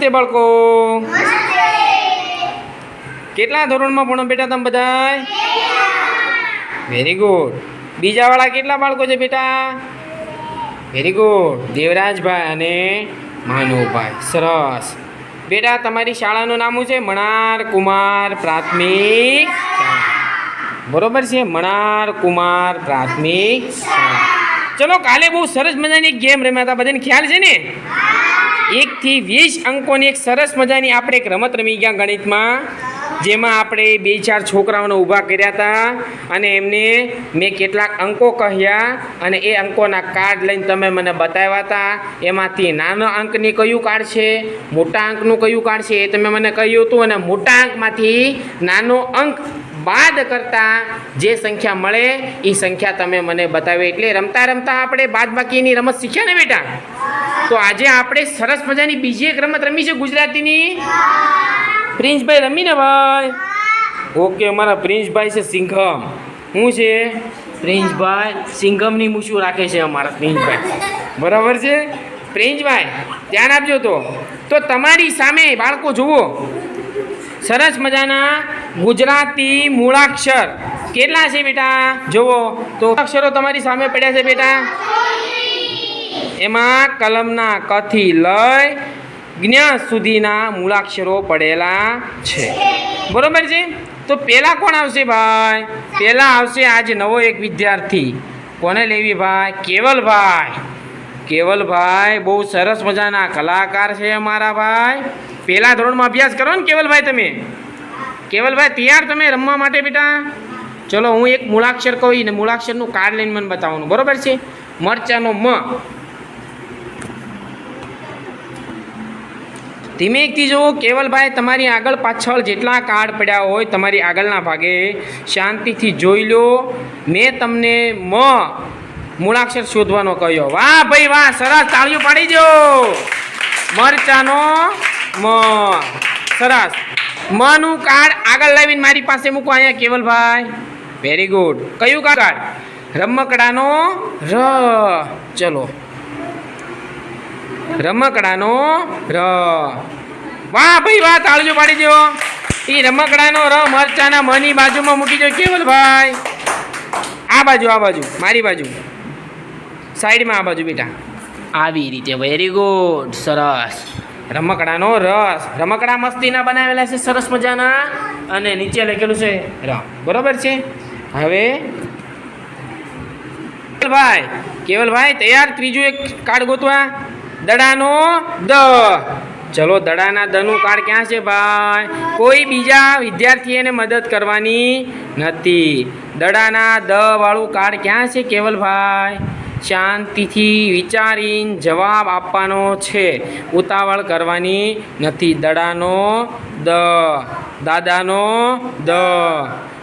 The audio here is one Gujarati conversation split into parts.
નમસ્તે બાળકો. કેટલા ધોરણમાં ભણો બેટા તમે બધાય? વેરી ગુડ બીજાવાળા કેટલા બાળકો છે બેટા? વેરી ગુડ દેવરાજભાઈ અને માનવભાઈ. સરસ. બેટા તમારી શાળાનું નામું છે? મણાર કુમાર પ્રાથમિક બરોબર છે? મણાર કુમાર પ્રાથમિક. ચલો કાલે બહુ સરસ મજાની ગેમ રમ્યા હતા. બધાને ખ્યાલ છે ને? એકથી વીસ અંકોની એક સરસ મજાની આપણે એક રમત રમી ગયા ગણિતમાં, જેમાં આપણે બે ચાર છોકરાઓને ઊભા કર્યા હતા અને એમને મેં કેટલાક અંકો કહ્યા અને એ અંકોના કાર્ડ લઈને તમે મને બતાવ્યા હતા. એમાંથી નાના અંકની કયું કાર્ડ છે, મોટા અંકનું કયું કાર્ડ છે એ તમે મને કહ્યું હતું અને મોટા અંકમાંથી નાનો અંક બાદ કરતા જે સંખ્યા મળે એ સંખ્યા તમે મને બતાવી. એટલે રમતા રમતા આપણે બાદ બાકીની રમત શીખ્યા ને બેટા? તો આજે આપણે સરસ મજાની બીજી એક રમત રમી છે ગુજરાતીની. પ્રિન્સભાઈ રમી ને ભાઈ? ઓકે, અમારા પ્રિન્સભાઈ છે સિંઘમ. શું છે? પ્રિન્સભાઈ સિંઘમની મૂછું રાખે છે અમારા પ્રિન્સભાઈ. બરાબર છે? પ્રિન્સભાઈ, ધ્યાન આપજો તો. તો તમારી સામે બાળકો જુઓ. સરસ મજાના ગુજરાતી મૂળાક્ષર. કેટલા છે બેટા? જુઓ. તો અક્ષરો તમારી સામે પડ્યા છે બેટા. એમાં કલમના કથી લય જ્ઞા સુધીના મૂળાક્ષરો પડેલા છે. બરોબર છે? તો પહેલાં કોણ આવશે ભાઈ? પહેલાં આવશે આજે નવો એક વિદ્યાર્થી. કોને લેવી ભાઈ? કેવલભાઈ. કેવલભાઈ બહુ સરસ મજાના કલાકાર છે અમારા ભાઈ. પહેલા ધોરણમાં અભ્યાસ કરો ને, કેવલભાઈ તમે? કેવલભાઈ, તૈયાર તમે રમવા માટે બેટા? ચલો, હું એક મૂળાક્ષર કહું ને મૂળાક્ષરનું કાર્ડ લઈને મને બતાવવાનું, બરોબર છે? મરચાનો મ. ધીમેકથી જુઓ, કેવલભાઈ, તમારી આગળ પાછળ જેટલા કાર્ડ પડ્યા હોય, તમારી આગળના ભાગે શાંતિથી જોઈ લો. મેં તમને મ મૂળાક્ષર શોધવાનો કહ્યો. વાહ ભાઈ, વાહ, સરસ તાળીઓ પાડી દો. મરચાનો મ. સરસ. મનું કાર્ડ આગળ લાવીને મારી પાસે મૂકો અહીંયા કેવલભાઈ. વેરી ગુડ કયું કાર્ડ? રમકડાનો ર. ચલો. રમકડાનો ર. વાહ, ભાઈ, વાહ તાળજો પાડી દો. એ રમકડાનો ર મરચાના મની બાજુમાં મૂકી દો. કેવલભાઈ? આ બાજુ આ બાજુ, મારી બાજુ. સાઈડમાં આ બાજુ બેટા. આવી રીતે. વેરી ગુડ સરસ. રમકડાનો રસ. રમકડા મસ્તીના બનાવેલા છે, સરસ મજાના. અને નીચે લખેલું છે ર બરોબર છે? હવે કેવલભાઈ કેવલભાઈ, તૈયાર? ત્રીજું એક કાર્ડ ગોતવા? દડાનો દ. ચલો, દડાના દનું કાર્ડ ક્યાં છે ભાઈ? કોઈ બીજા વિદ્યાર્થીઓને મદદ કરવાની નથી. દડાના દ વાળું કાર્ડ ક્યાં છે, કેવલભાઈ? શાંતિથી વિચારીને જવાબ આપવાનો છે. ઉતાવળ કરવાની નથી. દડાનો દ, દાદાનો દ.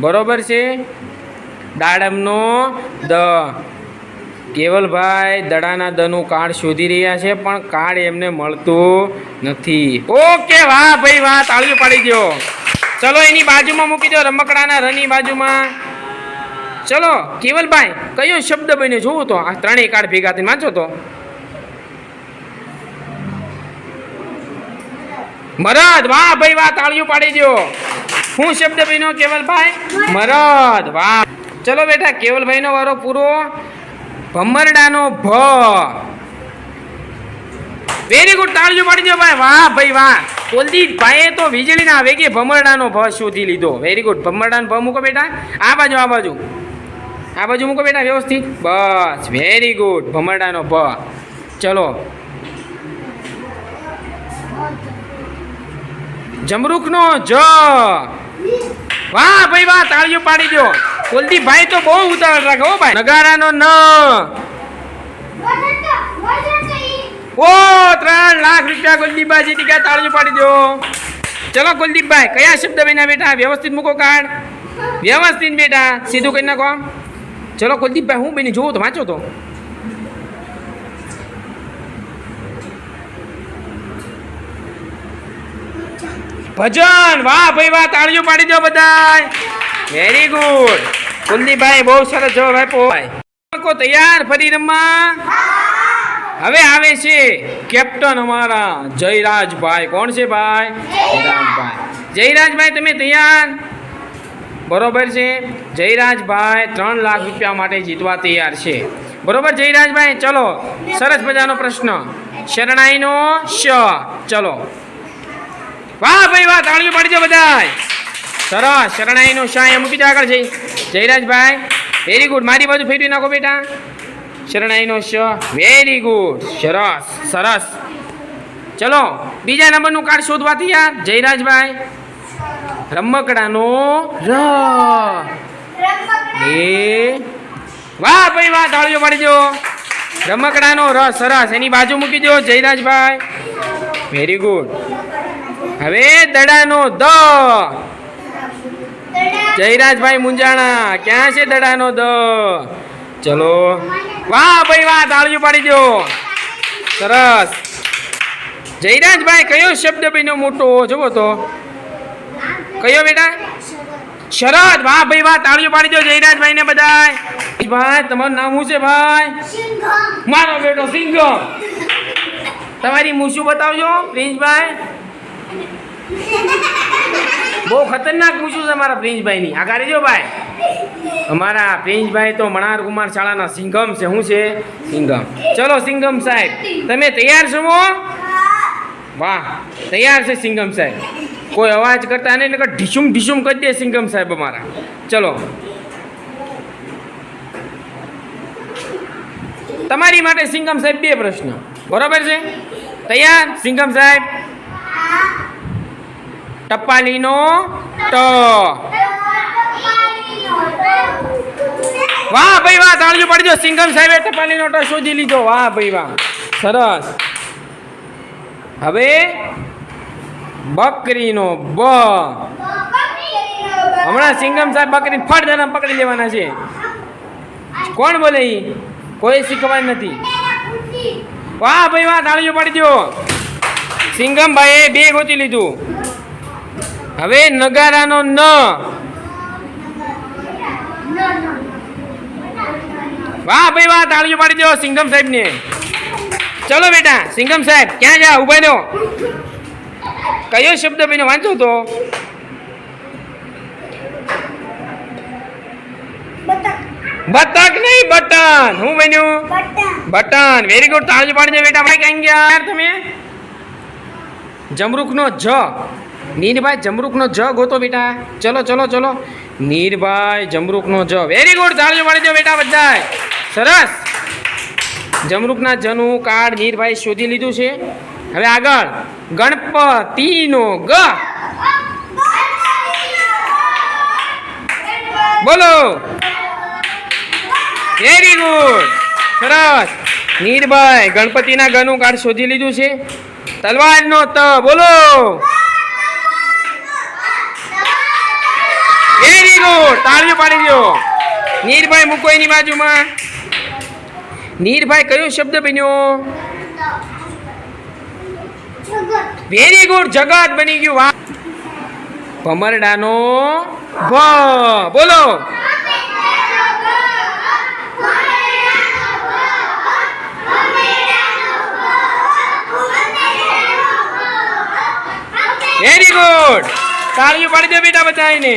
બરોબર છે? દાડમનો દ. કેવલભાઈ દડાના દનું કાર્ડ શોધી રહ્યા છે, પણ કાર્ડ એમને મળતું નથી. ઓકે, વાહ ભાઈ, વાહ, તાળીઓ પાડી દો ચલો, એની બાજુમાં મૂકી દો રમકડાના રની બાજુમાં. ચલો કેવલભાઈ કયો શબ્દ બન્યો જોવો તો? આ ત્રણેય કાર્ડ ભેગા થઈને વાંચો તો. મરદ, વાહ ભાઈ, વાહ, તાળીઓ પાડી દો શું શબ્દ બન્યો? કેવલભાઈ મરદ, વાહ. ચલો બેટા કેવલભાઈનો વારો પૂરો. ભમરડાનો ભ. વેરી ગુડ તાળીઓ પાડી દો ભાઈ. વાહ ભાઈ, વાહ. કુલદીપ ભાઈએ તો વીજળીના વેગે ભમરડાનો ભ શોધી લીધો. વેરી ગુડ ભમરડાનો ભ મૂકો બેટા. આ બાજુ આ બાજુ. આ બાજુ મૂકો બેટા વ્યવસ્થિત. બસ વેરી ગુડ ભમરડાનો ભ ચલો. જમરૂખનો જ. વાહ, ભાઈ, વાહ, તાળીઓ પાડી દો. કુલદીપ ભાઈ તો બહુ ઉતાવળ રાખે, હો ભાઈ. નગારાનો ન. ઓ, ત્રણ લાખ રૂપિયા કુલદીપભાઈ જીતી ગયા, તાળીઓ પાડી દો. ચલો કુલદીપભાઈ કયા શબ્દ બન્યા બેટા? વ્યવસ્થિત મૂકો કાર્ડ વ્યવસ્થિત બેટા, સીધું કરી નાખો ચલો કુલદીપભાઈ હું બેની જોઉં તો વાંચો તો. ભજન! વાહ ભાઈ, વાહ, તાળીઓ પાડી દો બધાય. વેરી ગુડ કુલદીપભાઈ બહુ સરસ જવાબ આપ્યો. બાળકો તૈયાર ફરી રમવા? હવે આવે છે કેપ્ટન અમારા જયરાજભાઈ. કોણ છે ભાઈ? જયરાજભાઈ. જયરાજભાઈ, તમે તૈયાર? બરોબર છે? જયરાજભાઈ ત્રણ લાખ રૂપિયા માટે જીતવા તૈયાર છે. બરોબર જયરાજભાઈ, ચલો, સરસ મજાનો પ્રશ્ન. શરણાઈનો શ. ચલો. વાહ ભાઈ વાહ, તાળીઓ પાડજો બધા સરસ, શરણાઈનો શ એ મૂકી દો આગળ જઈ. જયરાજભાઈ વેરી ગુડ મારી બાજુ ફેરવી નાખો બેટા. શરણાઈનો શ વેરી ગુડ સરસ સરસ. ચલો, બીજા નંબરનું કાર્ડ શોધવા તૈયાર. જયરાજભાઈ રમકડાનો ર. એ. વાહ ભાઈ વાહ તાળીઓ પાડી દો. રમકડાનો ર સરસ. એની બાજુ મૂકી દો જયરાજભાઈ. વેરી ગુડ હવે દડાનો દ. જયરાજભાઈ મુંજાણા. ક્યાં છે દડાનો દ? ચલો. વાહ ભાઈ વાહ તાળીઓ પાડી દો. સરસ. જયરાજભાઈ કયો શબ્દ બન્યો મોટો? જોવો તો. કયો બેટા? શરદ. વાહ ભાઈ વાહ તાળીઓ પાડી દો જયરાજભાઈ ને બધાય. ભાઈ તમારું નામ શું છે ભાઈ? મારો બેટો સિંઘમ. તમારી મૂછું બતાવજો પ્રિન્સભાઈ. બહુ ખતરનાક મૂછું છે મારા પ્રિન્સભાઈની. આ કાઢી જો ભાઈ. અમારા પ્રિન્સભાઈ તો મણાર કુમાર શાળાના સિંઘમ છે. શું છે? સિંઘમ. ચલો સિંઘમ સાહેબ તમે તૈયાર છો વાહ તૈયાર છે સિંઘમ સાહેબ. કોઈ અવાજ કરતા નહીં, નકર ઢીસુમ ઢીસુમ કરી દે સિંગમ સાહેબ અમારા. ચલો. તમારી માટે સિંગમ સાહેબ બે પ્રશ્ન. બરોબર છે? તૈયાર? સિંઘમ સાહેબ? ટપાલીનો ટ. વાહ ભાઈ વાહ, તાળીઓ પડજો. સિંઘમ સાહેબે ટપાલીનો ટ શોધી લીધો. વાહ ભાઈ વાહ. સરસ. હવે બકરીનો બ. હમણાં સિંગમ સાહેબ બકરી ફળ દાના પકડી લેવાના છે. કોણ બોલે ઈ? કોઈ શીખવાય નથી. વાહ ભાઈ, વાહ, તાળીઓ પાડી દો સિંગમભાઈએ બે ગોતી લીધું. હવે નગારાનો ન. વાહ ભાઈ, વાહ, તાળીઓ પાડી દો સિંઘમ સાહેબને. ચલો બેટા સિંઘમ સાહેબ, ક્યાં જા, ઊભા રહ્યો કયો શબ્દ મેં વાંચો તો? બતક નહીં, બટન. હું બન્યું? બટન. વેરી ગુડ તાજ પાડજે બેટા. ભાઈ કઈ ગયા યાર તમે? જમરૂખનો જ. નીરભાઈ, જમરૂખનો જ ગોતો બેટા. ચલો ચલો ચલો. નીરભાઈ, જમરૂખનો જ. વેરી ગુડ તાળીઓ પાડજો બેટા બધા સરસ. જમરૂખના જનું કાર્ડ નીરભાઈ શોધી લીધું છે. હવે આગળ. ગણપતિનો ગ. બોલો. વેરી ગુડ સરસ. નીરભાઈ, ગણપતિના ગનું કાર્ડ શોધી લીધું છે. તલવારનો ત. બોલો. વેરી ગુડ તાળીઓ પાડી દો. નીરભાઈ મૂકો એની બાજુમાં. નીરભાઈ કયો શબ્દ બન્યો? વેરી ગુડ જગત બની ગયું વાહ ભમરડાનો ભ બોલો વેરી ગુડ તાળીઓ પાડી દો બેટા બધાને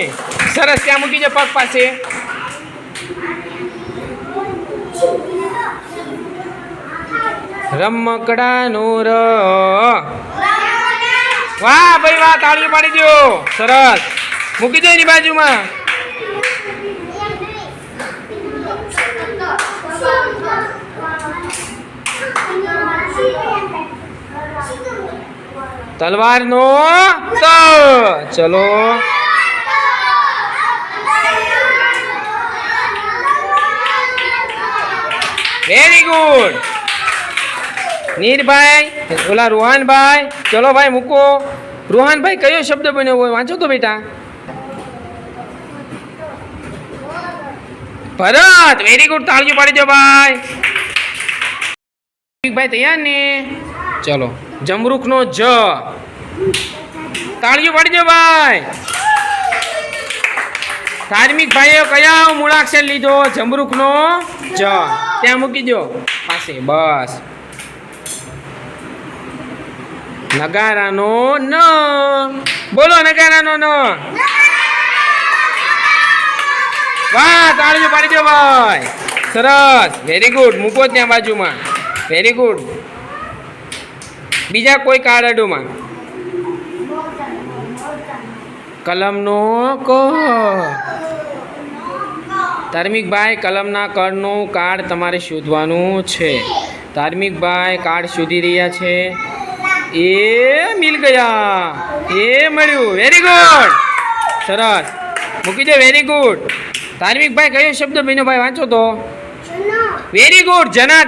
સરસ, ત્યાં મૂકી દો પગ પાસે. રમકડાનો ર વાહ, ભાઈ વાહ તાળી પાડી દો. સરસ. મૂકી દો એની બાજુમાં. તલવારનો નો ચલો. વેરી ગુડ નીરભાઈ, ઓલા રોહનભાઈ, ચલો ભાઈ મૂકો. રોહનભાઈ, કયો શબ્દ બન્યો હોય? વાંચો તો બેટા. ભરત વેરી ગુડ તાળીઓ પાડી દો ભાઈ. ભાઈ, તૈયાર ને? ચલો, જમરૂખનો જ. તાળીઓ પાડી દો ભાઈ. ધાર્મિક ભાઈઓ, કયા મૂળાક્ષર લીધો? જમરૂખનો જ. ત્યાં મૂકી દો. પાસે, બસ. નગારાનો ન. બોલો નગારાનો ન. વાહ, તાળીઓ પાડી દો ભાઈ. સરસ. વેરી ગુડ મૂકો ત્યાં બાજુમાં. વેરી ગુડ બીજા કોઈ કાર્ડ અડુમાં? કલમનો ક. ધાર્મિકભાઈ, કલમના કળનું કાર્ડ તમારે શોધવાનું છે. ધાર્મિકભાઈ કાર્ડ શોધી રહ્યા છે. એ મિલ ગયા. એ મળ્યું. વેરી ગુડ સરસ. મૂકી દે વેરી ગુડ ધાર્મિકભાઈ કયો શબ્દ ભાઈ વાંચો તો? Very good જના